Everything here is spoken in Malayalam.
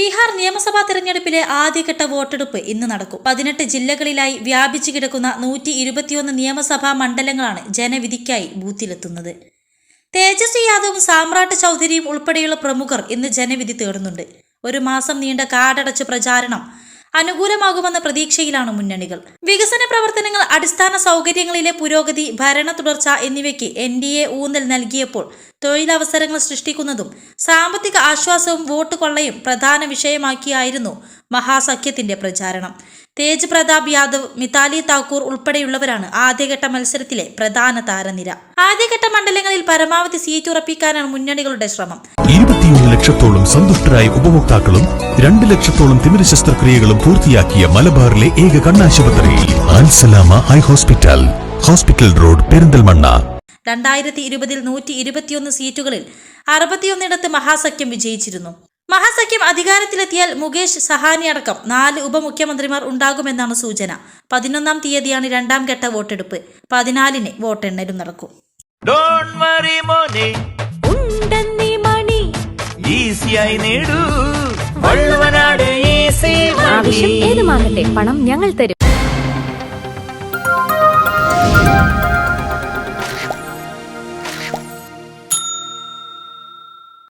ബീഹാർ നിയമസഭാ തെരഞ്ഞെടുപ്പിലെ ആദ്യഘട്ട വോട്ടെടുപ്പ് ഇന്ന് നടക്കും. പതിനെട്ട് ജില്ലകളിലായി വ്യാപിച്ചു കിടക്കുന്ന നൂറ്റി ഇരുപത്തിയൊന്ന് നിയമസഭാ മണ്ഡലങ്ങളാണ് ജനവിധിക്കായി ബൂത്തിലെത്തുന്നത്. തേജസ്വി യാദവും സാമ്രാട്ട് ചൗധരിയും ഉൾപ്പെടെയുള്ള പ്രമുഖർ ഇന്ന് ജനവിധി തേടുന്നുണ്ട്. ഒരു മാസം നീണ്ട കാടടച്ച് പ്രചാരണം അനുകൂലമാകുമെന്ന പ്രതീക്ഷയിലാണ് മുന്നണികൾ. വികസന പ്രവർത്തനങ്ങൾ അടിസ്ഥാന സൗകര്യങ്ങളിലെ പുരോഗതി ഭരണ തുടർച്ച എന്നിവയ്ക്ക് എൻ ഡി എ ഊന്നൽ നൽകിയപ്പോൾ തൊഴിലവസരങ്ങൾ സൃഷ്ടിക്കുന്നതും സാമ്പത്തിക ആശ്വാസവും വോട്ട് കൊള്ളയും പ്രധാന വിഷയമാക്കിയായിരുന്നു മഹാസഖ്യത്തിന്റെ പ്രചാരണം. തേജ് പ്രതാപ് യാദവ് മിതാലി താക്കൂർ ഉൾപ്പെടെയുള്ളവരാണ് ആദ്യഘട്ട മത്സരത്തിലെ പ്രധാന താരനിര. ആദ്യഘട്ട മണ്ഡലങ്ങളിൽ പരമാവധി സീറ്റ് ഉറപ്പിക്കാനാണ് മുന്നണികളുടെ ശ്രമം. ഇരുപത്തിയൊന്ന് ലക്ഷത്തോളം സന്തുഷ്ടരായ ഉപഭോക്താക്കളും രണ്ട് ലക്ഷത്തോളം തിമിര ശസ്ത്രക്രിയകളും പൂർത്തിയാക്കിയ മലബാറിലെ ഏക കണ്ണാശുപത്രിയിൽ Al Salama eye hospital hospital road Perinthalmanna. രണ്ടായിരത്തി ഇരുപതിൽ നൂറ്റി ഇരുപത്തിയൊന്ന് സീറ്റുകളിൽ അറുപത്തിയൊന്നിടത്ത് മഹാസഖ്യം വിജയിച്ചിരുന്നു. മഹാസഖ്യം അധികാരത്തിലെത്തിയാൽ മുകേഷ് സഹാനി അടക്കം നാല് ഉപമുഖ്യമന്ത്രിമാർ ഉണ്ടാകുമെന്നാണ് സൂചന. പതിനൊന്നാം തീയതിയാണ് രണ്ടാം ഘട്ട വോട്ടെടുപ്പ്. പതിനാലിന് വോട്ടെണ്ണലും നടക്കും. ആവശ്യം ഏതുമാകട്ടെ പണം ഞങ്ങൾ തരും.